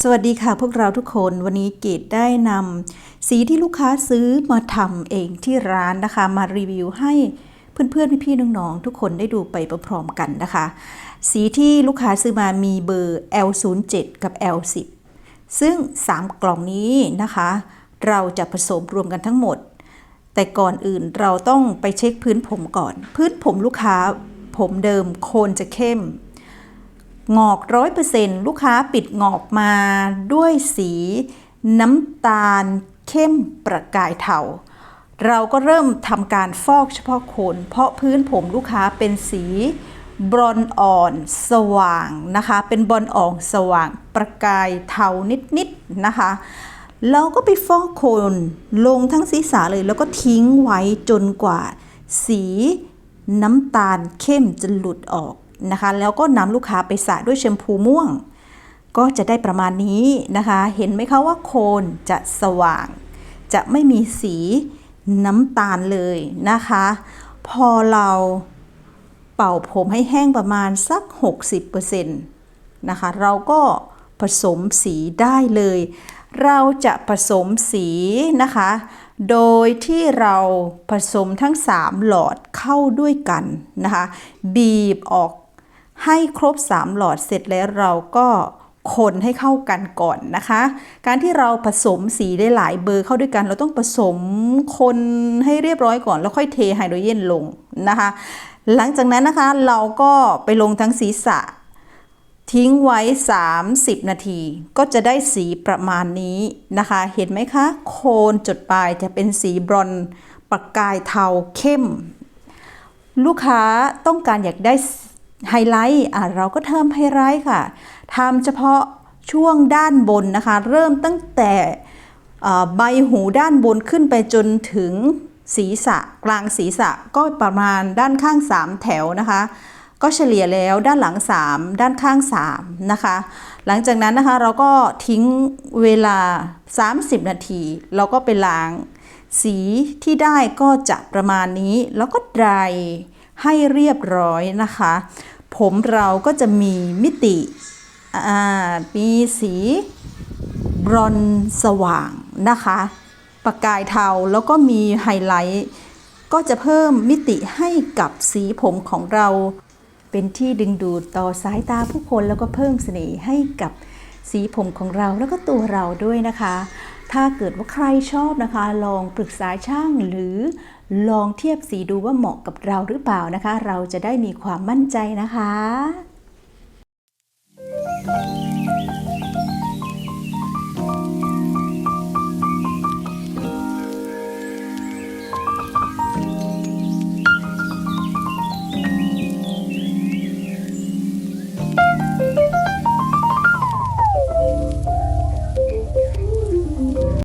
สวัสดีค่ะพวกเราทุกคนวันนี้เกดได้นำสีที่ลูกค้าซื้อมาทำเองที่ร้านนะคะ มารีวิวให้เพื่อนๆพี่ๆน้องๆทุกคนได้ดูไปพร้อมๆกันนะคะ สีที่ลูกค้าซื้อมามีเบอร์ L07 กับ L10 ซึ่ง 3 กล่องนี้นะคะ เราจะผสมรวมกันทั้งหมด แต่ก่อนอื่นเราต้องไปเช็คพื้นผมก่อน พื้นผมลูกค้าผมเดิมโคนจะเข้ม งอกร้อยเปอร์เซ็นต์ลูกค้าปิดงอกมาด้วยสีน้ำตาลเข้มประกายเทาเราก็เริ่มทำการฟอกเฉพาะโคนเพราะพื้นผมลูกค้าเป็นสีบรอนอ่อนสว่างนะคะ เป็นบรอนอ่อนสว่างประกายเทานิดๆนะคะ เราก็ไปฟอกโคนลงทั้งศีรษะเลย แล้วก็ทิ้งไว้จนกว่า สีน้ำตาลเข้มจะหลุดออก นะคะ แล้วก็นำลูกค้าไปสระด้วยแชมพูม่วง ก็จะได้ประมาณนี้นะคะ เห็นไหมคะว่าโคนจะสว่าง จะไม่มีสีน้ำตาลเลยนะคะ พอเราเป่าผมให้แห้งประมาณสัก 60%นะคะ เราก็ผสมสีได้เลย เราจะผสมสีนะคะ โดยที่เราผสมทั้ง 3 หลอดเข้าด้วยกันนะคะ บีบออก ให้ครบ 3 หลอดเสร็จแล้วเราก็คนให้เข้ากันก่อนนะคะ การที่เราผสมสีได้หลายเบอร์เข้าด้วยกัน เราต้องผสมคนให้เรียบร้อยก่อน แล้วค่อยเทไฮโดรเจนลงนะคะ หลังจากนั้นนะคะเราก็ไปลงทั้งศีรษะ ทิ้งไว้ 30 นาที ก็จะได้สีประมาณนี้นะคะ เห็นไหมคะ โคนจุดปลายจะเป็นสีบรอนประกายเทาเข้ม ลูกค้าต้องการอยากได้ ไฮไลท์เราก็ทำไฮไลท์ค่ะทำเฉพาะช่วงด้านบนนะคะ เริ่มตั้งแต่ใบหูด้านบนขึ้นไปจนถึงศีรษะกลางศีรษะก็ประมาณด้านข้าง 3 แถวนะคะ ก็เฉลี่ยแล้วด้านหลัง 3 ด้านข้าง 3 นะคะ หลังจากนั้นนะคะเราก็ทิ้งเวลา 30 นาที เราก็ไปล้าง สีที่ได้ก็จะประมาณนี้ แล้วก็ดราย ให้เรียบร้อยนะคะ ผมเราก็จะมีมิติมีสีบรอนสว่างนะคะ ประกายเทาแล้วก็มีไฮไลท์ ก็จะเพิ่มมิติให้กับสีผมของเรา เป็นที่ดึงดูดต่อสายตาผู้คนแล้วก็เพิ่มเสน่ห์ให้กับ สีผมของเราแล้วก็ตัวเราด้วยนะคะ ถ้าเกิดว่าใครชอบนะคะ ลองปรึกษาช่างหรือลองเทียบสีดูว่าเหมาะกับเราหรือเปล่านะคะ เราจะได้มีความมั่นใจนะคะ